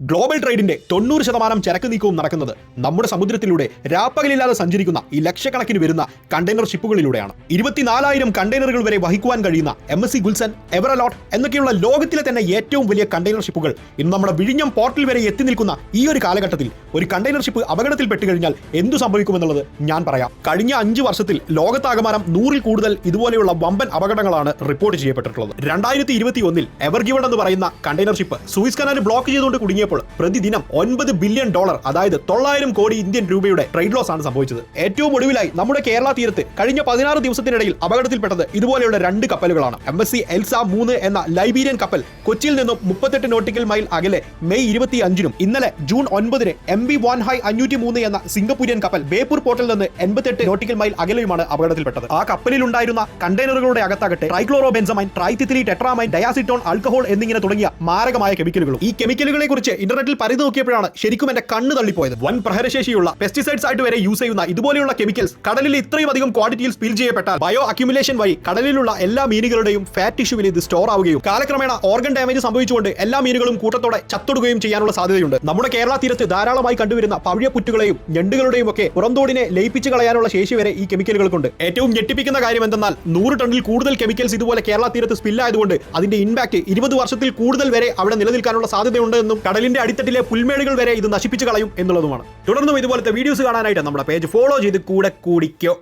Global ട്രേഡിന്റെ തൊണ്ണൂറ് ശതമാനം ചരക്ക് നീക്കവും നടക്കുന്നത് നമ്മുടെ സമുദ്രത്തിലൂടെ രാപ്പകലില്ലാതെ സഞ്ചരിക്കുന്ന ഈ ലക്ഷക്കണക്കിന് വരുന്ന കണ്ടെയ്നർ ഷിപ്പുകളിലൂടെയാണ് ഇരുപത്തിനാലായിരം കണ്ടെയ്നറുകൾ വരെ വഹിക്കുവാൻ കഴിയുന്ന M S C Gulsun Ever Lot എന്നൊക്കെയുള്ള ലോകത്തിലെ തന്നെ ഏറ്റവും വലിയ കണ്ടെയ്നർ ഷിപ്പുകൾ ഇന്ന് നമ്മുടെ വിഴിഞ്ഞം പോർട്ടിൽ വരെ എത്തി നിൽക്കുന്ന ഈ ഒരു കാലഘട്ടത്തിൽ ഒരു കണ്ടെയ്നർ ഷിപ്പ് അപകടത്തിൽ കഴിഞ്ഞാൽ എന്തു സംഭവിക്കുമെന്നുള്ളത് ഞാൻ പറയാം. കഴിഞ്ഞ അഞ്ച് വർഷത്തിൽ ലോകത്താകമാനം നൂറിൽ കൂടുതൽ ഇതുപോലെയുള്ള വമ്പൻ അപകടങ്ങളാണ് റിപ്പോർട്ട് ചെയ്യപ്പെട്ടിട്ടുള്ളത്. രണ്ടായിരത്തി ഇരുപത്തി ഒന്നിൽ എവർഗിവൺ എന്ന് പറയുന്ന container ship Suez canal block ചെയ്തുകൊണ്ട് കുടുങ്ങിയപ്പോൾ പ്രതിദിനം ഒൻപത് ബില്യൺ ഡോളർ അതായത് തൊള്ളായിരം കോടി ഇന്ത്യൻ രൂപയുടെ ട്രേഡ് ലോസ് ആണ് സംഭവിച്ചത്. ഏറ്റവും ഒടുവിലായി നമ്മുടെ കേരള തീരത്ത് കഴിഞ്ഞ പതിനാറ് ദിവസത്തിനിടയിൽ അപകടത്തിൽപ്പെട്ടത് ഇതുപോലെയുള്ള രണ്ട് കപ്പലുകളാണ്. എം എസ് സി എൽസ മൂന്ന് എന്ന ലൈബീരിയൻ കപ്പൽ കൊച്ചിയിൽ നിന്നും മുപ്പത്തെട്ട് നോട്ടിക്കൽ മൈൽ അകലെ മെയ് ഇരുപത്തി അഞ്ചിനും ഇന്നലെ ജൂൺ ഒൻപതിന് എം ബി വൺ ഹൈ അഞ്ഞൂറ്റി മൂന്ന് എന്ന സിംഗപ്പൂരിയൻ കപ്പൽ ബേപ്പൂർ പോർട്ടിൽ നിന്ന് എൺപത്തെട്ട് നോട്ടിക്കൽ മൈൽ അകലെയുമാണ് അപകടത്തിൽപ്പെട്ടത്. ആ കപ്പലിലുണ്ടായിരുന്ന കണ്ടെയ്നറുകളുടെ അകത്താകട്ടെ ട്രൈക്ലോറോ ബെൻസമൈൻ ട്രൈത്തിത്തിലി ടെട്രാമൈൻ ഡയാസിറ്റോൺ ആൽക്കഹോൾ എന്നിങ്ങനെ തുടങ്ങിയ മാരകമായ കെമിക്കലുകളും ഈ കെമിക്കലുകളെ കുറിച്ച് ഇന്റർനെറ്റിൽ പരിധി നോക്കിയപ്പോഴാണ് ശരിക്കും എന്റെ കണ്ണ് തള്ളിപ്പോയത്. വൻ പ്രഹരശേഷിയുള്ള പെസ്റ്റിസൈഡ്സ് ആയിട്ട് വരെ യൂസ് ചെയ്യുന്ന ഇതുപോലെയുള്ള കെമിക്കൽസ് കടലിൽ ഇത്രയും അധികം ക്വാണ്ടിറ്റിയിൽ സ്പിൽ ചെയ്യപ്പെട്ടാൽ ബയോ അക്യുമുലേഷൻ വഴി കടലിലുള്ള എല്ലാ മീനുകളുടെയും ഫാറ്റ് ടിഷ്യൂവിൽ ഇത് സ്റ്റോർ ആവുകയും കാലക്രമേണ ഓർഗൻ ഡാമേജ് സംഭവിച്ചുകൊണ്ട് എല്ലാ മീനുകളും കൂട്ടത്തോടെ ചത്തൊടുകയും ചെയ്യാനുള്ള സാധ്യതയുണ്ട്. നമ്മുടെ കേരള തീരത്ത് ധാരാളമായി കണ്ടുവരുന്ന പവിഴ പുറ്റുകളെയും ഞണ്ടുകളുടെയും ഒക്കെ പുറന്തോടിനെ ലയിപ്പിച്ച് കളയാനുള്ള ശേഷി വരെ ഈ കെമിക്കലുകൾക്കുണ്ട് ഏറ്റവും ഞെട്ടിപ്പിക്കുന്ന കാര്യം എന്തെന്നാൽ നൂറ് ടണ്ണിൽ കൂടുതൽ കെമിക്കൽസ് ഇതുപോലെ കേരള തീരത്ത് സ്പില്ലായതുകൊണ്ട് അതിന്റെ ഇമ്പാക്ട് ഇരുപത് വർഷത്തിൽ കൂടുതൽ വരെ അവിടെ നിലനിൽക്കാനുള്ള സാധ്യതയുണ്ട് എന്നും കടലിന്റെ അടിത്തട്ടിലെ പുൽമേടുകൾ വരെ ഇത് നശിപ്പിച്ചു കളയും എന്നുള്ളതുമാണ്. തുടർന്നും ഇതുപോലത്തെ വീഡിയോസ് കാണാനായിട്ട് നമ്മുടെ പേജ് ഫോളോ ചെയ്ത് കൂടെ കൂടിക്കോ.